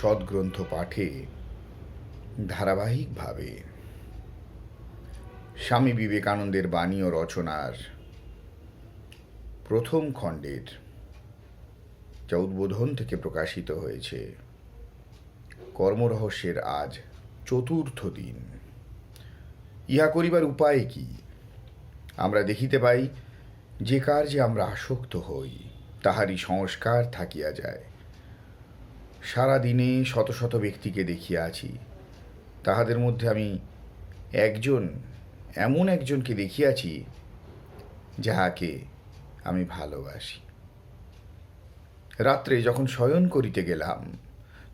সদ্গ্রন্থ পাঠে ধারাবাহিকভাবে স্বামী বিবেকানন্দের বাণী ও রচনার প্রথম খণ্ডের যা উদ্বোধন থেকে প্রকাশিত হয়েছে, কর্মরহস্যের আজ চতুর্থ দিন। ইহা করিবার উপায় কি? আমরা দেখিতে পাই, যে কার্যে আমরা আসক্ত হই, তাহারই সংস্কার থাকিয়া যায়। সারা দিনে শত শত ব্যক্তিকে দেখিয়াছি তাহাদের মধ্যে আমি একজন, এমন একজনকে দেখিয়াছি যাহাকে আমি ভালোবাসি। রাত্রে যখন শয়ন করিতে গেলাম,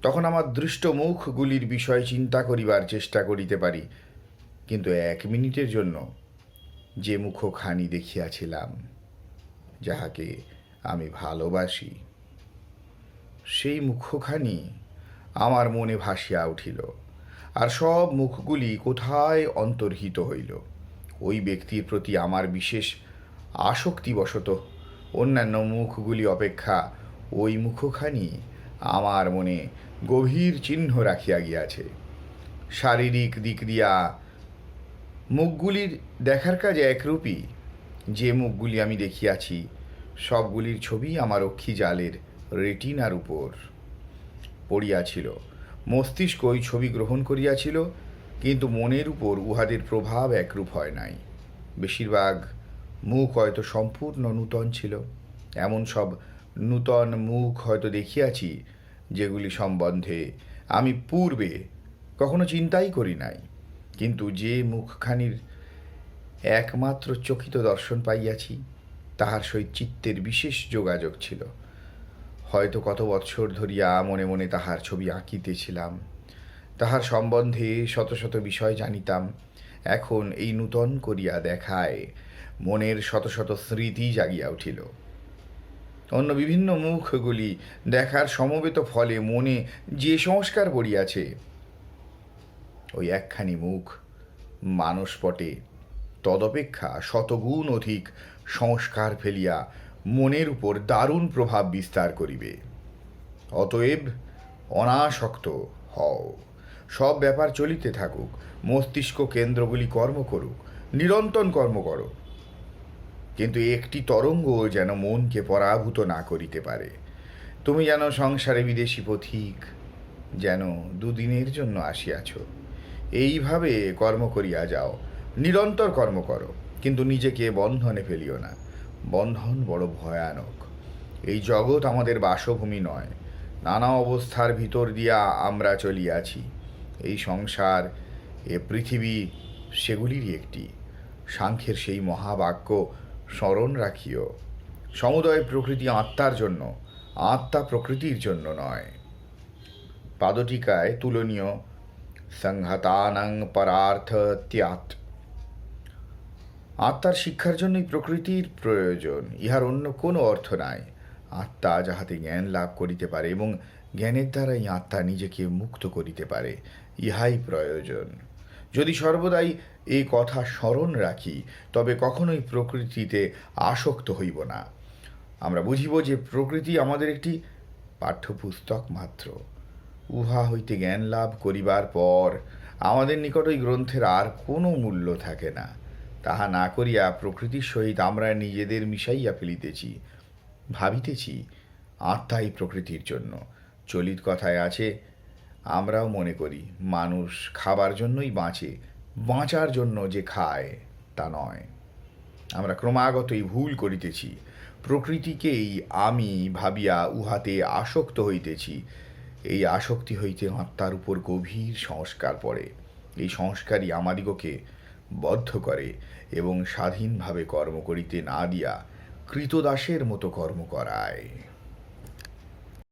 তখন আমার দৃষ্ট মুখগুলির বিষয় চিন্তা করিবার চেষ্টা করিতে পারি, কিন্তু এক মিনিটের জন্য যে মুখখানি দেখিয়াছিলাম, যাহাকে আমি ভালোবাসি সেই মুখখানি আমার মনে ভাসিয়া উঠিল, আর সব মুখগুলি কোথায় অন্তর্হিত হইল? ওই ব্যক্তির প্রতি আমার বিশেষ আসক্তিবশত অন্যান্য মুখগুলি অপেক্ষা ওই মুখখানি আমার মনে গভীর চিহ্ন রাখিয়া গিয়াছে। শারীরিক দিক দিয়া মুখগুলির দেখার কাজ একরূপই যে মুখগুলি আমি দেখিয়াছি, সবগুলির ছবি আমার অক্ষি জালের রেটিনার উপর পড়িয়াছিল। মস্তিষ্ক ওই ছবি গ্রহণ করিয়াছিল, কিন্তু মনের উপর উহাদের প্রভাব একরূপ হয় নাই। বেশিরভাগ মুখ হয়তো সম্পূর্ণ নূতন ছিল। এমন সব নূতন মুখ হয়তো দেখিয়াছি, যেগুলি সম্বন্ধে আমি পূর্বে কখনো চিন্তাই করি নাই। কিন্তু যে মুখখানির একমাত্র চকিত দর্শন পাইয়াছি, তাহার সহিত চিত্তের বিশেষ যোগাযোগ ছিল। হয়তো কত বৎসর ধরিয়া মনে মনে তাহার ছবি আঁকিতেছিলাম। তাহার সম্বন্ধে শত শত বিষয় জানিতাম। এখন এই নূতন করিয়া দেখায়, মনের শত শত স্মৃতি জাগিয়া উঠিল। অন্য বিভিন্ন মুখগুলি দেখার সমবেত ফলে মনে যে সংস্কার পড়িয়াছে, ওই একখানি মুখ মানসপটে তদপেক্ষা শতগুণ অধিক সংস্কার ফেলিয়া মনের উপর দারুণ প্রভাব বিস্তার করিবে। অতএব অনাসক্ত হও। সব ব্যাপার চলিতে থাকুক, মস্তিষ্ক কেন্দ্রগুলি কর্ম করুক, নিরন্তর কর্ম করো। কিন্তু একটি তরঙ্গ যেন মনকে পরাভূত না করিতে পারে। তুমি যেন সংসারে বিদেশি পথিক, যেন দুদিনের জন্য আসিয়াছ। এইভাবে কর্ম করিয়া যাও, নিরন্তর কর্ম করো, কিন্তু নিজেকে বন্ধনে ফেলিও না। বন্ধন বড় ভয়ানক। এই জগৎ আমাদের বাসভূমি নয়। নানা অবস্থার ভিতর দিয়া আমরা চলিয়াছি। এই সংসার, এ পৃথিবী সেগুলিরই একটি। সাংখ্যের সেই মহাবাক্য, স্মরণ রাখিও। সমুদয় প্রকৃতি আত্মার জন্য, আত্মা প্রকৃতির জন্য নয়। পাদটিকায় তুলনীয়, সংহতানং পরার্থ ত্যাত। আত্মার শিক্ষার জন্যই প্রকৃতির প্রয়োজন, ইহার অন্য কোনো অর্থ নাই। আত্মা যাহাতে জ্ঞান লাভ করিতে পারে এবং জ্ঞানের দ্বারাই আত্মা নিজেকে মুক্ত করিতে পারে, ইহাই প্রয়োজন। যদি সর্বদাই এই কথা স্মরণ রাখি, তবে কখনোই প্রকৃতিতে আসক্ত হইব না। আমরা বুঝিব যে প্রকৃতি আমাদের একটি পাঠ্যপুস্তক মাত্র। উহা হইতে জ্ঞান লাভ করিবার পর আমাদের নিকট ওই গ্রন্থের আর কোনো মূল্য থাকে না। তাহা না করিয়া প্রকৃতির সহিত আমরা নিজেদের মিশাইয়া ফেলিতেছি, ভাবিতেছি আত্মাই প্রকৃতির জন্য। চলিত কথায় আছে, আমরাও মনে করি, মানুষ খাবার জন্যই বাঁচে, বাঁচার জন্য যে খায়, তা নয়। আমরা ক্রমাগতই ভুল করিতেছি, প্রকৃতিকেই আমি ভাবিয়া উহাতে আসক্ত হইতেছি। এই আসক্তি হইতে আত্মার উপর গভীর সংস্কার পড়ে। এই সংস্কারই আমাদিগকে বদ্ধ করে এবং স্বাধীনভাবে কর্ম করিতে না দিয়া কৃতদাসের মতো কর্ম করায়।